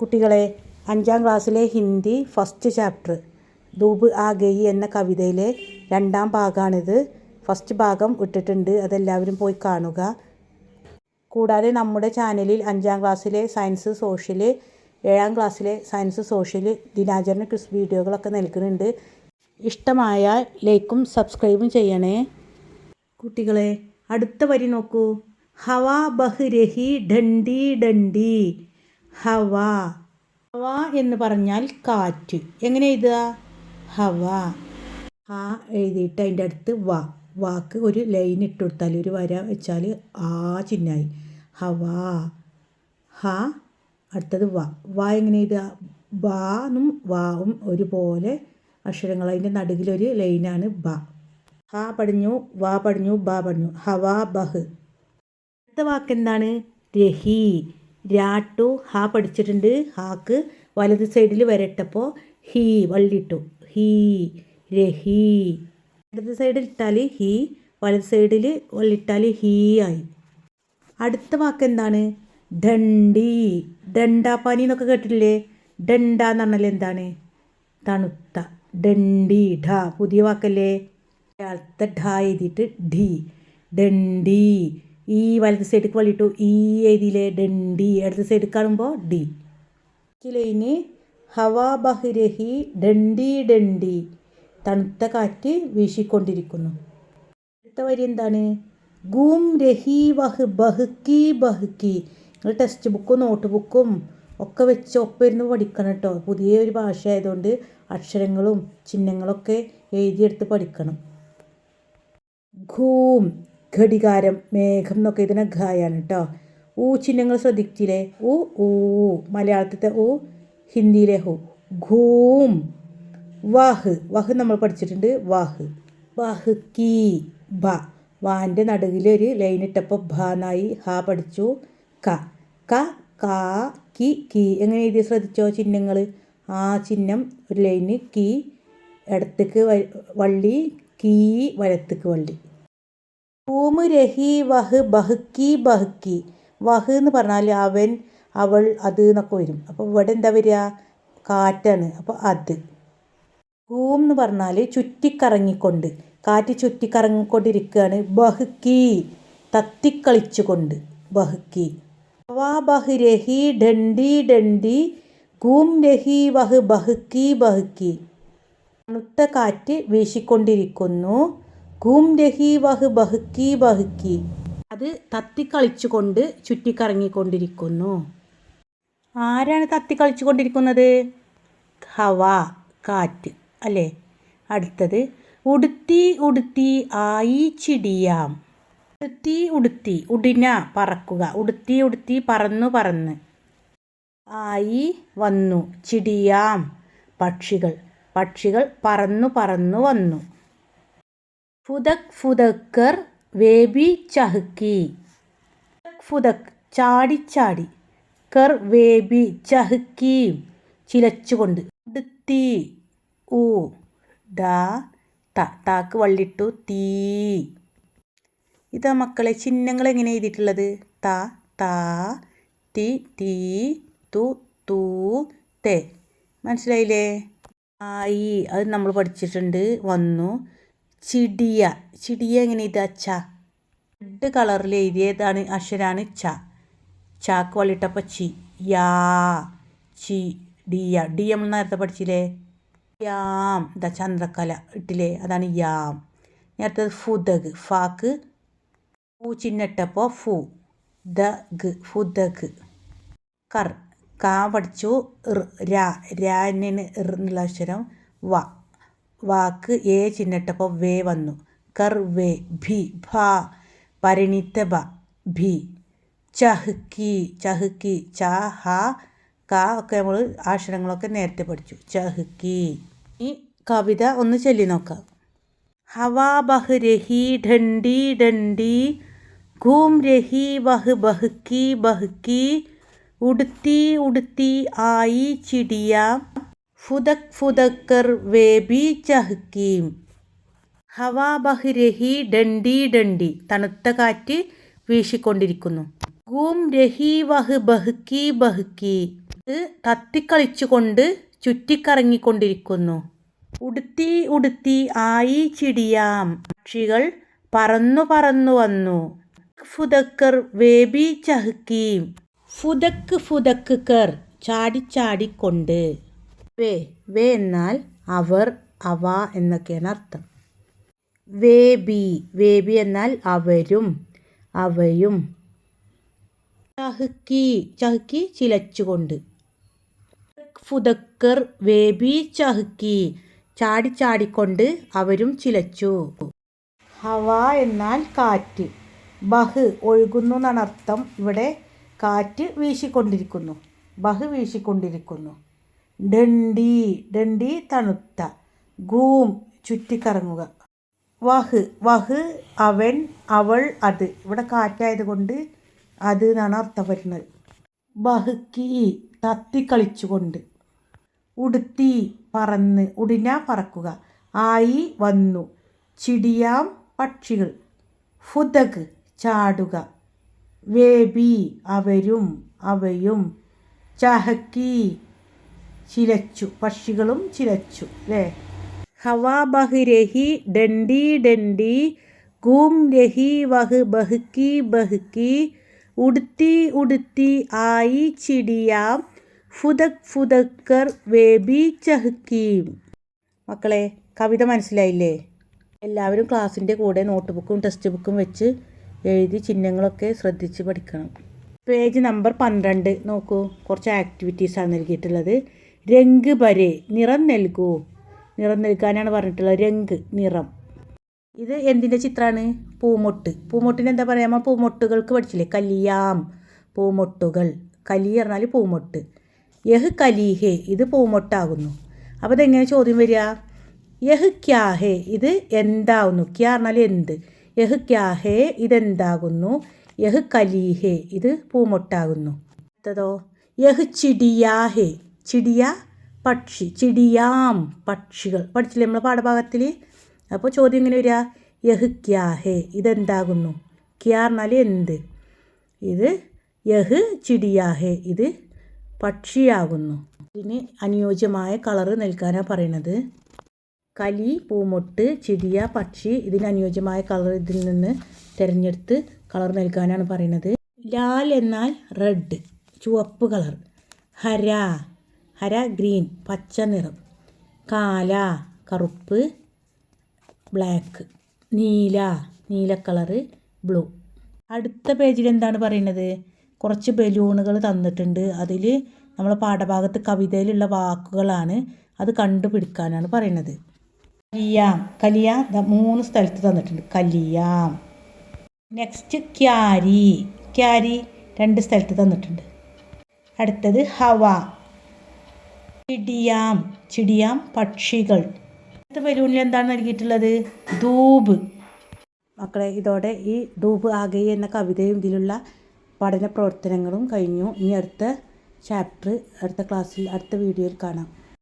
കുട്ടികളെ അഞ്ചാം ക്ലാസ്സിലെ ഹിന്ദി ഫസ്റ്റ് ചാപ്റ്റർ ധൂപ് ആ ഗയി എന്ന കവിതയിലെ രണ്ടാം ഭാഗമാണിത് ഫസ്റ്റ് ഭാഗം ഇട്ടിട്ടുണ്ട്. അതെല്ലാവരും പോയി കാണുക. കൂടാതെ നമ്മുടെ ചാനലിൽ അഞ്ചാം ക്ലാസ്സിലെ സയൻസ് സോഷ്യൽ ഏഴാം ക്ലാസ്സിലെ സയൻസ് സോഷ്യൽ ദിനാചരണ ക്വിസ് വീഡിയോകളൊക്കെ നൽകുന്നുണ്ട്. ഇഷ്ടമായ ലൈക്കും സബ്സ്ക്രൈബും ചെയ്യണേ. കുട്ടികളെ അടുത്ത വരി നോക്കൂ. ഹവാ ബഹ് രഹി ഡണ്ടി ഡണ്ടി ഹവ. ഹവ എന്ന് പറഞ്ഞാൽ കാറ്റ്. എങ്ങനെ എഴുതുക? ഹവ. ഹ എഴുതിയിട്ട് അതിന്റെ അടുത്ത് വ. വാക്ക് ഒരു ലൈൻ ഇട്ട് കൊടുത്താൽ ഒരു വര വെച്ചാൽ ആ ചിഹ്നമായി. ഹവ. ഹ അടുത്തത് വ. വ എങ്ങനെ എഴുതുക? ബാന്നും വാവും ഒരുപോലെ അക്ഷരങ്ങൾ. അതിന്റെ നടുവിലൊരു ലൈനാണ് ബ. ഹ പടിഞ്ഞു വ പടിഞ്ഞു ബ പടിഞ്ഞു ഹവ ബഹ്. അടുത്ത വാക്ക് എന്താണ്? രാട്ടു ഹാ പഠിച്ചിട്ടുണ്ട്. ഹാക്ക് വലത് സൈഡിൽ വരട്ടപ്പോൾ ഹീ വള്ളിട്ടു. ഹീ രഹീ ഇടത് സൈഡിൽ ഇട്ടാൽ ഹീ വലത് സൈഡിൽ വള്ളിട്ടാൽ ഹീ ആയി. അടുത്ത വാക്ക് എന്താണ്? ഡണ്ടി. ഡണ്ടാപ്പാനി എന്നൊക്കെ കേട്ടിട്ടില്ലേ? ഡണ്ട എന്ന് പറഞ്ഞാൽ എന്താണ്? തണുത്ത. ഡണ്ടി ഢ. പുതിയ വാക്കല്ലേ? അടുത്ത ഢ എഴുതിയിട്ട് ഡി. ഡണ്ടി. ഈ വലത് സൈഡിലേക്ക് വള്ളിട്ടു ഈ എഴുതിയിലെ ഡി ഇടത് സൈഡിൽ കാണുമ്പോൾ ഡി ലൈന് ഹവാ ബഹ്രഹി ഡണ്ടി ഡണ്ടി തണുത്ത കാറ്റ് വീശിക്കൊണ്ടിരിക്കുന്നു. അടുത്ത വരി എന്താണ്? ഗൂം രഹി വഹ് ബഹ്ക്കി ബഹ്ക്കി നിങ്ങൾ ടെക്സ്റ്റ് ബുക്കും നോട്ട് ബുക്കും ഒക്കെ വെച്ച് ഒപ്പിരുന്ന് പഠിക്കണം കേട്ടോ പുതിയ ഒരു ഭാഷ ആയതുകൊണ്ട് അക്ഷരങ്ങളും ചിഹ്നങ്ങളൊക്കെ എഴുതിയെടുത്ത് പഠിക്കണം. ഘൂം ഘടികാരം മേഘം എന്നൊക്കെ ഇതിനെ ഘായാണ് കേട്ടോ ഊ ചിഹ്നങ്ങൾ ശ്രദ്ധിച്ചില്ലേ? ഊ ഊ മലയാളത്തിലെ ഊ ഹിന്ദിയിലെ ഹു. ഘൂം. വാഹ്. വഹ് നമ്മൾ പഠിച്ചിട്ടുണ്ട്. വാഹ്. വാഹ് കീ ബ വാന്റെ നടുവിൽ ഒരു ലൈൻ ഇട്ടപ്പോൾ ഭ എന്നായി. ഹ പഠിച്ചു. ക. ക കാ കി കി. എങ്ങനെ എഴുതി ശ്രദ്ധിച്ചോ ചിഹ്നങ്ങൾ? ആ ചിഹ്നം ഒരു ലൈന് കി ഇടത്തേക്ക് വള്ളി കീ വലത്തേക്ക് വള്ളി. ഭൂമ് രഹി വഹ് ബഹ്ക്കി ബഹ്ക്കി. വഹ് എന്ന് പറഞ്ഞാൽ അവൻ അവൾ അത് എന്നൊക്കെ വരും. അപ്പോൾ ഇവിടെ എന്താ വരിക? കാറ്റാണ്. അപ്പോൾ അത്. ഭൂം എന്ന് പറഞ്ഞാൽ ചുറ്റിക്കറങ്ങിക്കൊണ്ട്. കാറ്റ് ചുറ്റിക്കറങ്ങിക്കൊണ്ടിരിക്കുകയാണ്. ബഹ്ക്കി. തത്തിക്കളിച്ചുകൊണ്ട്. ബഹ്ക്കി. വാ ബഹ് രഹി ഡണ്ടി ഡണ്ടി. ഗൂം രഹി വഹ് ബഹ്ക്കി ബഹ്ക്കി. തണുത്ത കാറ്റ് വീശിക്കൊണ്ടിരിക്കുന്നു. ഗൂം രഹി വഹ് ബഹ്ക്കി ബഹ്ക്കി അത് തത്തിക്കളിച്ചുകൊണ്ട് ചുറ്റിക്കറങ്ങിക്കൊണ്ടിരിക്കുന്നു. ആരാണ് തത്തിക്കളിച്ചു കൊണ്ടിരിക്കുന്നത് ഹവ കാറ്റ് അല്ലേ? അടുത്തത് ഉടുത്തി ഉടുത്തി ആയി ചിടിയാം. ഉടുത്തി ഉടുത്തി ഉടിന പറക്കുക. ഉടുത്തി ഉടുത്തി പറന്നു പറന്ന്. ആയി വന്നു ചിടിയാം. പക്ഷികൾ പക്ഷികൾ പറന്നു പറന്നു വന്നു. ഫുദക് ഫുദക്കർ വേബി ചഹക്കി. ഫുദക് ചാടിച്ചാടി കർ വേബി ചഹക്കി. ചിലച്ചുകൊണ്ട്. ഉടുത്തി ഊ ഡാ ത താക്ക് വള്ളിട്ടു തീ. ഇതാ മക്കളെ ചിഹ്നങ്ങൾ എങ്ങനെ എഴുതിയിട്ടുള്ളത്? ത താ തി തീ തു തൂ തേ. മനസ്സിലായില്ലേ? ആയി അത് നമ്മൾ പഠിച്ചിട്ടുണ്ട്. വന്നു. ചിടിയ. ചിടിയ എങ്ങനെ ഇത് ച. റെഡ് കളറിൽ എഴുതിയതാണ് അക്ഷരാണ് ച. ചാക്ക് വള്ളിട്ടപ്പോൾ ചി. യാ. ചി ഡിയ ഡി നമ്മൾ നേരത്തെ പഠിച്ചില്ലേ? യാം. ഇതാ ചന്ദ്രക്കല ഇട്ടില്ലേ? അതാണ് യാം. നേരത്തത് ഫുദഗ് ഫാക്ക്. ഫു ചിന്നിട്ടപ്പോൾ ഫു. ദ ഗ്. ഫുദഗ് കർ. കാ പഠിച്ചു രാ. രാ തന്നെയാണ് എന്നുള്ള അക്ഷരം വ. വാക്ക് എ ചിഹ്നട്ടപ്പോൾ വേ വന്നു. കർ വേ ഭി ഭ പരിണിത്ത ബ ഭി. ചഹ്ക്കി ചഹ്ക്കി ച ഹ ക ഒക്കെ നമ്മൾ ആക്ഷരങ്ങളൊക്കെ നേരത്തെ പഠിച്ചു. ചഹ്ക്കി. ഈ കവിത ഒന്ന് ചൊല്ലി നോക്കാം. ഹവാ ബഹ് രഹി ഡണ്ടി ഡണ്ടി ഘൂം രഹി ബഹ് ബഹ്ക്കി ബഹ്ക്കി ഉടുത്തി ഉടുത്തി ആയി ചിടിയ. ഫുദക് ഫുദക്കർ വേബി ചഹ്കീം. ഹവാ ബഹിരഹി ഡണ്ടി ഡണ്ടി തണുത്ത കാറ്റ് വീശിക്കൊണ്ടിരിക്കുന്നു. ഗൂം രഹി വഹ് ബഹ്കി ബഹ്കി. തത്തിക്കളിച്ചുകൊണ്ട് ചുറ്റിക്കറങ്ങിക്കൊണ്ടിരിക്കുന്നു. ഉടുത്തി ഉടുത്തി ആയി ചിടിയാം. പക്ഷികൾ പറന്നു പറന്നു വന്നു. ഫുദക്കർ വേബി ചഹ്കീം. ഫുദക്ക് ഫുദക്ക് കർ ചാടിച്ചാടിക്കൊണ്ട് വേ വേ എന്നാൽ അവർ അവ എന്നൊക്കെയാണ് അർത്ഥം. വേ ബി വേ ബി എന്നാൽ അവരും അവയും. ചഹ്ക്കി ചഹ്ക്കി ചിലച്ചുകൊണ്ട്. ഫുദക്കർ വേബി ചാടി ചാടിക്കൊണ്ട് അവരും ചിലച്ചു. ഹവ എന്നാൽ കാറ്റ്. ബഹ് ഒഴുകുന്നു എന്നാണ് അർത്ഥം. ഇവിടെ കാറ്റ് വീശിക്കൊണ്ടിരിക്കുന്നു. ബഹ് വീശിക്കൊണ്ടിരിക്കുന്നു. ഡണ്ടി ഡണ്ടി തണുത്ത. ഗൂം ചുറ്റിക്കറങ്ങുക. വഹ് വഹ് അവൻ അവൾ അത്. ഇവിടെ കാറ്റായതുകൊണ്ട് അത് എന്നാണ് അർത്ഥം വരുന്നത്. ബഹുക്കി തത്തിക്കളിച്ചുകൊണ്ട്. ഉടുത്തി പറന്ന് ഉടിന പറക്കുക. ആയി വന്നു. ചിടിയാം പക്ഷികൾ. ഫുദക് ചാടുക. വേബി അവരും അവയും. ചഹക്കി ചിലച്ചു പക്ഷികളും ചിരച്ചു അല്ലേ ഹവാ ബഹ് ഡണ്ടി ഡണ്ടി കൂം രഹി വഹ് ബഹ്ക്കി ബഹ്ക്കി ഉടുത്തി ഉടുത്തി ആയി ചിടിയാം ഫുദക് ഫുദക്കർ വേബി ചഹുക്കീം. മക്കളെ കവിത മനസ്സിലായില്ലേ? എല്ലാവരും ക്ലാസ്സിന്റെ കൂടെ നോട്ട് ബുക്കും ടെക്സ്റ്റ് ബുക്കും വെച്ച് എഴുതി ചിഹ്നങ്ങളൊക്കെ ശ്രദ്ധിച്ച് പഠിക്കണം. പേജ് നമ്പർ പന്ത്രണ്ട് നോക്കൂ. കുറച്ച് ആക്ടിവിറ്റീസാണ് നൽകിയിട്ടുള്ളത്. രംഗ് പരെ നിറം നൽകൂ. നിറം നൽകാനാണ് പറഞ്ഞിട്ടുള്ളത് രംഗ് നിറം. ഇത് എന്തിന്റെ ചിത്രമാണ് പൂമൊട്ട്. പൂമൊട്ടിന് എന്താ പറയുക നമ്മൾ പൂമൊട്ടുകൾക്ക് പഠിച്ചില്ലേ? കലിയാം. പൂമൊട്ടുകൾ. കലി പറഞ്ഞാൽ പൂമൊട്ട്. യഹ് കലീഹേ ഇത് പൂമൊട്ടാകുന്നു. അപ്പോൾ ഇതെങ്ങനെ ചോദ്യം വരിക? യഹ് ക്യാഹേ ഇത് എന്താകുന്നു ക്യാ പറഞ്ഞാൽ എന്ത്? യഹ് ക്യാഹേ ഇതെന്താകുന്നു? യഹ് കലീഹേ ഇത് പൂമൊട്ടാകുന്നു. അടുത്തതോ? യഹ് ചിടിയാഹേ ചിടിയ പക്ഷി ചിടിയാം പക്ഷികൾ. പഠിച്ചില്ലേ നമ്മളെ പാഠഭാഗത്തിൽ അപ്പോൾ ചോദ്യം ഇങ്ങനെ വരിക. യഹ് ക്യാ ഹേ? ഇതെന്താകുന്നു? ക്യാ എന്നാൽ എന്ത്? ഇത് യഹ് ചിടിയാ ഹേ? ഇത് പക്ഷിയാകുന്നു. ഇതിന് അനുയോജ്യമായ കളറ് നൽകാനാണ് പറയണത്. കലി പൂമൊട്ട് ചിടിയ പക്ഷി ഇതിന് അനുയോജ്യമായ കളർ ഇതിൽ നിന്ന് തിരഞ്ഞെടുത്ത് കളർ നൽകാനാണ് പറയുന്നത് ലാൽ എന്നാൽ റെഡ് ചുവപ്പ് കളർ. ഹര ഹര ഗ്രീൻ പച്ച നിറം. കാല കറുപ്പ് ബ്ലാക്ക്. നീല നീല കളറ് ബ്ലൂ. അടുത്ത പേജിൽ എന്താണ് പറയുന്നത്? കുറച്ച് ബലൂണുകൾ തന്നിട്ടുണ്ട്. അതിൽ നമ്മളെ പാഠഭാഗത്ത് കവിതയിലുള്ള വാക്കുകളാണ് അത് കണ്ടുപിടിക്കാനാണ് പറയുന്നത്. കലിയാം. കലിയ മൂന്ന് സ്ഥലത്ത് തന്നിട്ടുണ്ട്. കലിയാം. Next carry. ക്യാരി രണ്ട് സ്ഥലത്ത് തന്നിട്ടുണ്ട്. അടുത്തത് ഹവ. ചിടിയാം ചിടിയാം പക്ഷികൾ. അടുത്ത ബലൂണിൽ എന്താണ് നൽകിയിട്ടുള്ളത്? ധൂപ്. മക്കളെ ഇതോടെ ഈ ധൂപ് ആകെ എന്ന കവിതയും ഇതിലുള്ള പഠന പ്രവർത്തനങ്ങളും കഴിഞ്ഞു. ഇനി അടുത്ത ചാപ്റ്റർ അടുത്ത ക്ലാസ്സിൽ അടുത്ത വീഡിയോയിൽ കാണാം.